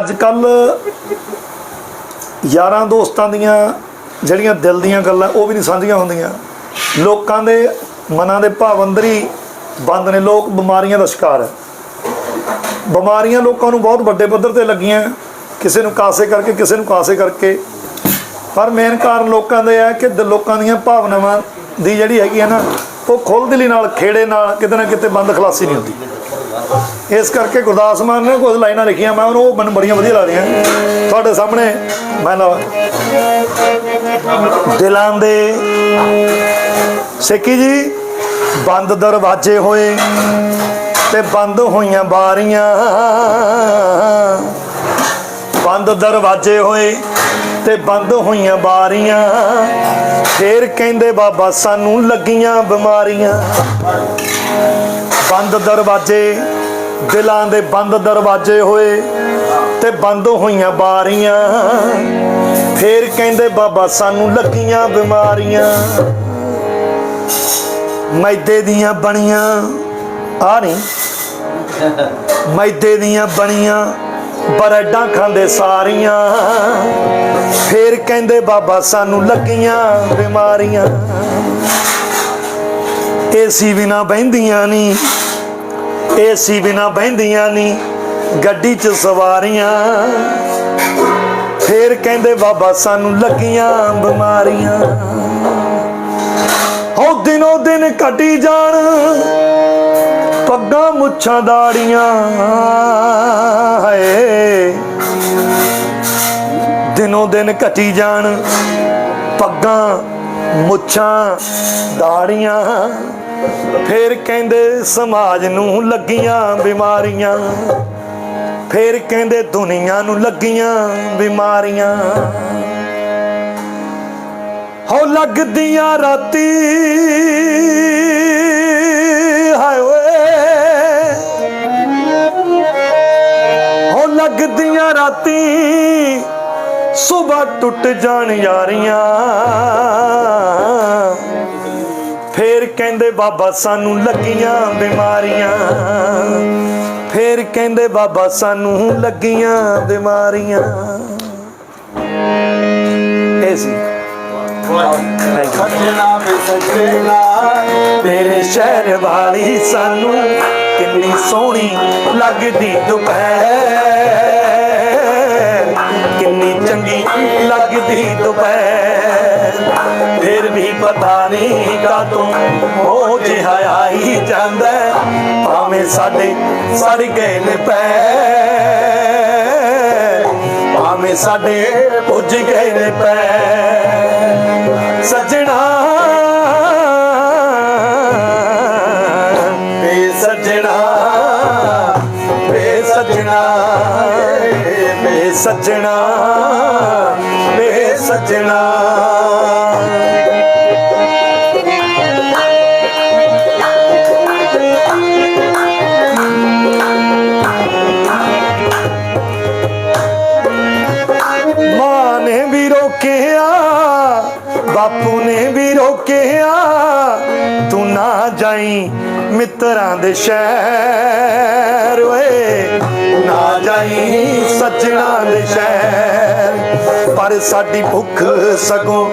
ਅੱਜ ਕੱਲ ਯਾਰਾਂ ਦੋਸਤਾਂ ਦੀਆਂ ਜਿਹੜੀਆਂ ਦਿਲ ਦੀਆਂ ਗੱਲਾਂ, ਉਹ ਵੀ ਨਹੀਂ ਸਾਂਝੀਆਂ ਹੁੰਦੀਆਂ। ਲੋਕਾਂ ਦੇ ਮਨਾਂ ਦੇ ਭਾਵ ਅੰਦਰ ਹੀ ਬੰਦ ਨੇ। ਲੋਕ ਬਿਮਾਰੀਆਂ ਦਾ ਸ਼ਿਕਾਰ ਹੈ। ਬਿਮਾਰੀਆਂ ਲੋਕਾਂ ਨੂੰ ਬਹੁਤ ਵੱਡੇ ਪੱਧਰ ਤੇ ਲੱਗੀਆਂ। ਕਿਸੇ ਨੂੰ ਕਾਸੇ ਕਰਕੇ, ਕਿਸੇ ਨੂੰ ਕਾਸੇ ਕਰਕੇ। ਪਰ ਮੇਨ ਕਾਰਨ ਲੋਕਾਂ ਦੇ ਹੈ ਕਿ ਦ- ਲੋਕਾਂ ਦੀਆਂ ਭਾਵਨਾਵਾਂ ਦੀ ਜਿਹੜੀ ਹੈਗੀ ਹੈ ਨਾ, ਉਹ ਖੁੱਲ੍ਹ ਦਿਲੀ ਨਾਲ, ਖੇੜੇ ਨਾਲ ਕਿਤੇ ਨਾ ਕਿਤੇ ਬੰਦ ਖਲਾਸੀ ਨਹੀਂ ਹੁੰਦੀ। ਇਸ ਕਰਕੇ ਗੁਰਦਾਸ ਮਾਨ ਨੇ ਕੁਝ ਲਾਈਨਾਂ ਲਿਖੀਆਂ, ਮੈਂ ਉਹਨੂੰ ਉਹ ਮੈਨੂੰ ਬੜੀਆਂ ਵਧੀਆ ਲੱਗਦੀਆਂ। ਤੁਹਾਡੇ ਸਾਹਮਣੇ ਮੈਂ ਲਾ ਦਿਲਾਂ ਦੇ ਸੇਕੀ ਜੀ, ਬੰਦ ਦਰਵਾਜ਼ੇ ਹੋਏ ਤੇ ਬੰਦ ਹੋਈਆਂ ਬਾਰੀਆਂ। ਬੰਦ ਦਰਵਾਜ਼ੇ ਹੋਏ ਤੇ ਬੰਦ ਹੋਈਆਂ ਬਾਰੀਆਂ। ਫੇਰ ਕਹਿੰਦੇ ਬਾਬਾ ਸਾਨੂੰ ਲੱਗੀਆਂ ਬਿਮਾਰੀਆਂ। ਬੰਦ ਦਰਵਾਜ਼ੇ ਦਿਲਾਂ ਦੇ ਬੰਦ ਦਰਵਾਜ਼ੇ ਹੋਏ ਤੇ ਬੰਦ ਹੋਈਆਂ ਬਾਰੀਆਂ। ਫੇਰ ਕਹਿੰਦੇ, ਬਾਬਾ, ਸਾਨੂੰ ਲੱਗੀਆਂ ਬਿਮਾਰੀਆਂ। ਮੈਦੇ ਦੀਆਂ ਬਣੀਆਂ। ਆ ਨਹੀਂ ਮੈਦੇ ਦੀਆਂ ਬਣੀਆਂ, ਬਰੈਡਾਂ ਖਾਂਦੇ ਸਾਰੀਆਂ। ਫੇਰ ਕਹਿੰਦੇ, ਬਾਬਾ, ਸਾਨੂੰ ਲੱਗੀਆਂ ਬਿਮਾਰੀਆਂ। ਏਸੀ ਬਿਨਾ ਬਹਿੰਦੀਆਂ ਨਹੀਂ ਏਸੀ ਬਿਨਾ ਬਹਿੰਦੀਆਂ ਨਹੀਂ ਗੱਡੀ 'ਚ ਸਵਾਰੀਆਂ। ਫੇਰ ਕਹਿੰਦੇ ਬਾਬਾ ਸਾਨੂੰ ਲੱਗੀਆਂ ਬਿਮਾਰੀਆਂ। ਹੋ ਦਿਨੋ ਦਿਨ ਘਟੀ ਜਾਣ, ਪੱਗਾਂ ਮੁੱਛਾਂ ਦਾੜੀਆਂ। ਹਾਏ, ਦਿਨੋ ਦਿਨ ਘਟੀ ਜਾਣ, ਪੱਗਾਂ ਮੁੱਛਾਂ ਦਾੜੀਆਂ। ਫੇਰ ਕਹਿੰਦੇ ਸਮਾਜ ਨੂੰ ਲੱਗੀਆਂ ਬਿਮਾਰੀਆਂ। ਫੇਰ ਕਹਿੰਦੇ ਦੁਨੀਆ ਨੂੰ ਲੱਗੀਆਂ ਬਿਮਾਰੀਆਂ। ਹੋ ਲੱਗਦੀਆਂ ਰਾਤੀ। ਹਾਏ ਓਏ। ਹੋ ਲੱਗਦੀਆਂ ਰਾਤੀ। ਸਵੇਰ ਟੁੱਟ ਜਾਣ ਯਾਰੀਆਂ। ਕਹਿੰਦੇ ਬਾਬਾ ਸਾਨੂੰ ਲੱਗੀਆਂ ਬਿਮਾਰੀਆਂ। ਫੇਰ ਕਹਿੰਦੇ ਬਾਬਾ ਸਾਨੂੰ ਲੱਗੀਆਂ ਬਿਮਾਰੀਆਂ। ਇਹ ਸੀ। ਸੱਜਣਾ ਸੱਜਣਾ ਤੇਰੇ ਸ਼ਹਿਰ ਵਾਲੀ ਸਾਨੂੰ ਕਿੰਨੀ ਸੋਹਣੀ ਲੱਗਦੀ ਦੁਪਹਿਰ। ਕਿੰਨੀ ਚੰਗੀ ਲੱਗਦੀ ਦੁਪਹਿਰ। ਪਤਾ ਨਹੀਂ ਤੂੰ ਉਹ ਜਿਹਾ ਆਈ ਜਾਂਦਾ। ਭਾਵੇਂ ਸਾਡੇ ਸੜ ਗਏ ਨੇ ਪੈਰ ਭਾਵੇਂ ਸਾਡੇ ਪੁੱਜ ਗਏ ਨੇ ਪੈ ਸੱਜਣਾ ਵੇ ਸੱਜਣਾ ਵੇ ਸੱਜਣਾ ਵੇ ਸੱਜਣਾ ਵੇ ਸੱਜਣਾ। ਜਾਈ ਮਿੱਤਰਾਂ ਦੇ ਸ਼ਹਿਰ, ਓਏ। ਨਾ ਜਾਈ ਸੱਜਣਾ ਦੇ ਸ਼ਹਿਰ, ਪਰ ਸਾਡੀ ਭੁੱਖ ਸਗੋਂ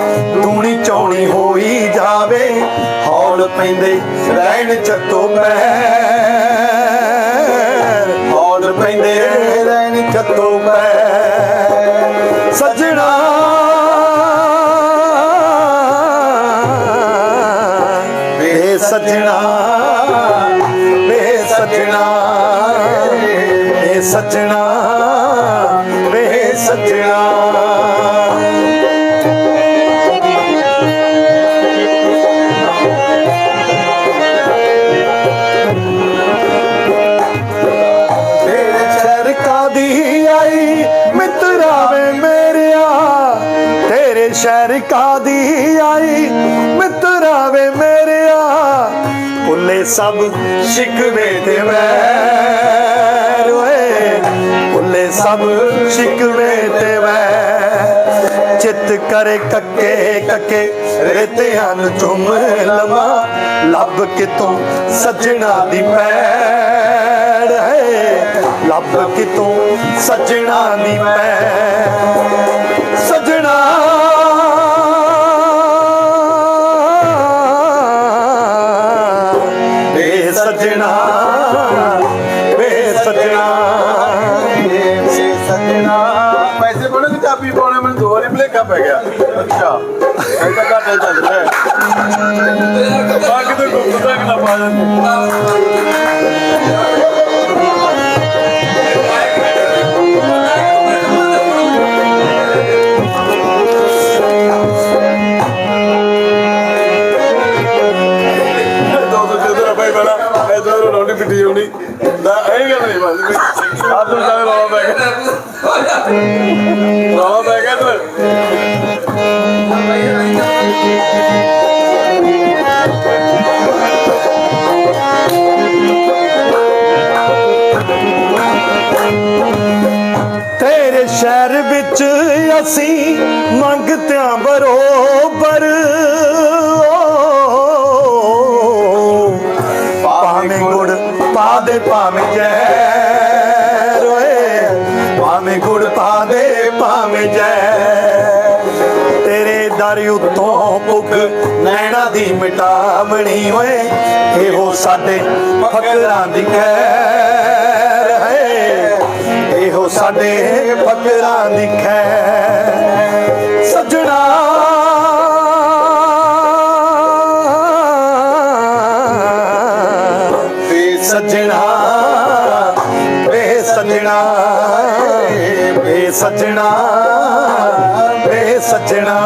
ਦੂਣੀ ਚੌਣੀ ਹੋਈ ਜਾਵੇ। ਹੌਲ ਪੈਂਦੇ ਰਹਿਣ ਚੱਤੋ ਪੈਰ। ਵੇ ਸੱਜਣਾ ਤੇਰੇ ਸ਼ਹਿਰ ਕਾਦੀ ਆਈ ਮਿੱਤਰਾ ਵੇ ਮੇਰਿਆ ਤੇਰੇ ਸ਼ਹਿਰ ਕਾਦੀ ਆਈ ਮਿੱਤਰਾ ਸਭ ਸ਼ਿਕਵੇ ਤੇ ਵੈਰ ਚਿੱਤ ਕਰੇ ਕੱਕੇ ਕੱਕੇ ਰੇਤਿਆਂ ਨੂੰ ਚੁੰਮ ਲਵਾਂ ਲੱਭ ਕਿਤੋਂ ਸੱਜਣਾ ਦੀ ਪੈੜ ਹੈ। ਰੱਬ ਕਿਤੋਂ ਸੱਜਣਾ ਨਹੀਂ ਪੈ ਪੈਸੇ ਪਾਉਣੇ ਚਾਬੀ ਪਾਉਣੇ ਮੈਨੂੰ ਦੋ ਵਾਰੀ ਭਲੇਖਾ ਪੈ ਗਿਆ। ਅੱਛਾ। ਐਡਾ ਘਾਟਾ ਚੱਲ ਰਿਹਾ। ਹੈ ਬਾਕੀ ਤਾਂ ਗੁੱਪ ਤੱਕ ਨਾ। ਪਾ ਜਾਂਦੇ ਦੋ ਨਹੀਂ ਬਸ ਆਪ ਨੂੰ ਸਾਰੇ ਰੌਲਾ ਪੈ ਗਿਆ ਰੌਲਾ ਪੈ ਗਿਆ ਇੱਧਰ ਤੇਰੇ ਸ਼ਹਿਰ ਵਿੱਚ ਅਸੀਂ ਭਾਵੇਂ ਜ਼ਹਿਰ ਓਏ ਭਾਵੇਂ ਗੁੜ ਪਾ ਦੇ ਭਾਵੇਂ ਜ਼ਹਿਰ। ਤੇਰੇ ਦਰ ਉਤੋਂ ਭੁੱਖ ਨੈਣਾ ਦੀ ਮਿਟਾਵਣੀ ਓਏ ਇਹੋ ਸਾਡੇ ਫਕਰਾਂ ਦੀ ਖੈਰ ਹੈ। ਇਹੋ ਸਾਡੇ ਫਕਰਾਂ ਦੀ ਖੈਰ। ਸੱਜਣਾ ਸੱਜਣਾ, ਵੇ ਸੱਜਣਾ।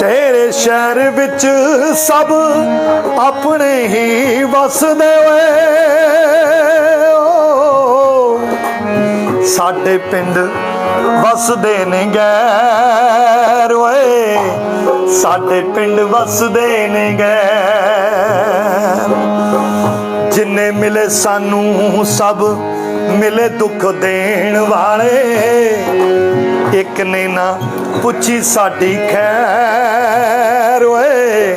ਤੇਰੇ ਸ਼ਹਿਰ ਵਿੱਚ ਸਭ ਆਪਣੇ ਹੀ ਵਸਦੇ ਓਏ ਸਾਡੇ ਪਿੰਡ ਵਸਦੇ ਨੇ ਗੈਰ ਸਾਡੇ ਪਿੰਡ ਵਸਦੇ ਨੇ ਗੈਰ ਜਿੰਨੇ ਮਿਲੇ ਸਾਨੂੰ, ਸਭ ਮਿਲੇ ਦੁੱਖ ਦੇਣ ਵਾਲੇ। ਇੱਕ ਨੇ ਨਾ ਪੁੱਛੀ ਸਾਡੀ ਖੈਰ ਓਏ।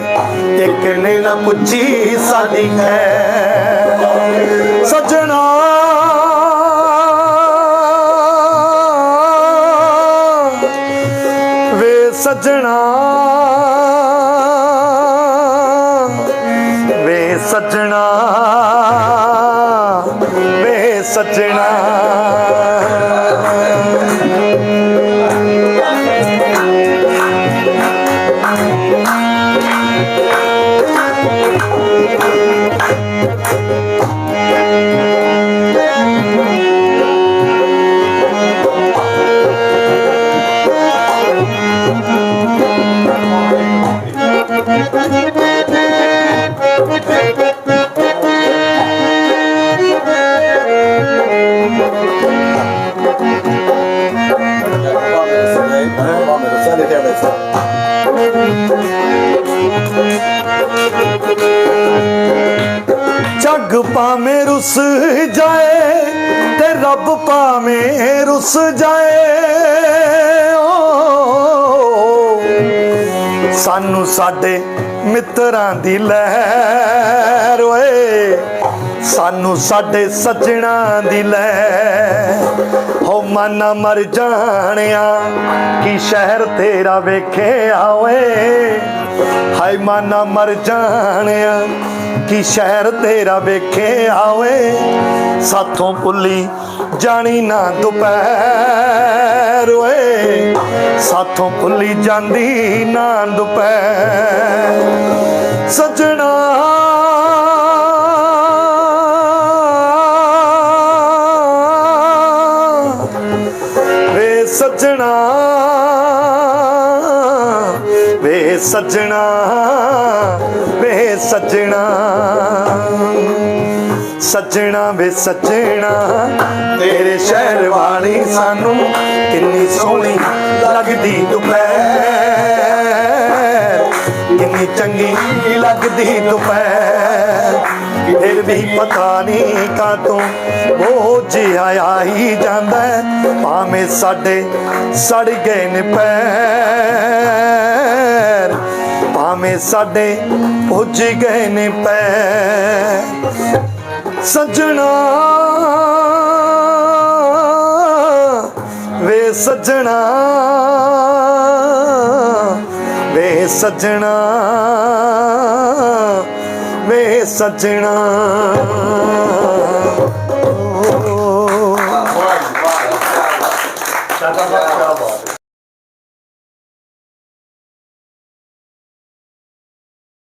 ਇੱਕ ਨੇ ਨਾ ਪੁੱਛੀ ਸਾਡੀ ਖੈਰ। ਸੱਜਣਾ। ਵੇ ਸੱਜਣਾ। ਜੱਗ ਭਾਵੇਂ ਰੁੱਸ ਜਾਏ ਤੇ ਰੱਬ ਭਾਵੇਂ ਰੁੱਸ ਜਾਏ। ਸਾਨੂੰ ਸਾਡੇ ਮਿੱਤਰਾਂ ਦੀ ਲਹਿਰ ਓਏ। ਸਾਨੂੰ ਸਾਡੇ ਸੱਜਣਾ ਦੀ ਲੈ। ਹੋ ਮਨ ਮਰ ਜਾਣਿਆ ਕੀ ਸ਼ਹਿਰ ਤੇਰਾ ਵੇਖਿਆ ਓਏ ਹਾਏ ਮਨ ਮਰ ਜਾਣਿਆ ਕੀ ਸ਼ਹਿਰ ਤੇਰਾ ਵੇਖੇ ਆਵੇ ਸਾਥੋਂ ਭੁੱਲੀ ਜਾਣੀ ਨਾ ਦੁਪਹਿਰ ਓਏ। ਸਾਥੋਂ ਭੁੱਲੀ ਜਾਂਦੀ ਨਾ ਦੁਪਹਿਰ। ਸੱਜਣਾ ਸੱਜਣਾ, ਵੇ ਸੱਜਣਾ। ਸੱਜਣਾ ਵੇ ਸੱਜਣਾ, ਤੇਰੇ ਸ਼ਹਿਰ ਵਾਲੀ ਸਾਨੂੰ ਕਿੰਨੀ ਸੋਹਣੀ ਲੱਗਦੀ ਦੁਪਹਿਰ। ਕਿੰਨੀ ਚੰਗੀ ਲੱਗਦੀ ਦੁਪਹਿਰ। ਫਿਰ ਵੀ ਪਤਾ ਨਹੀਂ ਕਾਤੋਂ ਬੋਝ ਆਇਆ ਹੀ ਜਾਂਦਾ ਭਾਵੇਂ ਸਾਡੇ ਸੜ ਗਏ ਨੇ ਪੈਰ। ਭਾਵੇਂ ਸਾਡੇ ਪੁੱਜ ਗਏ ਨੇ ਪੈ ਸੱਜਣਾ ਵੇ ਸੱਜਣਾ ਵੇ ਸੱਜਣਾ ਵੇ ਸੱਜਣਾ।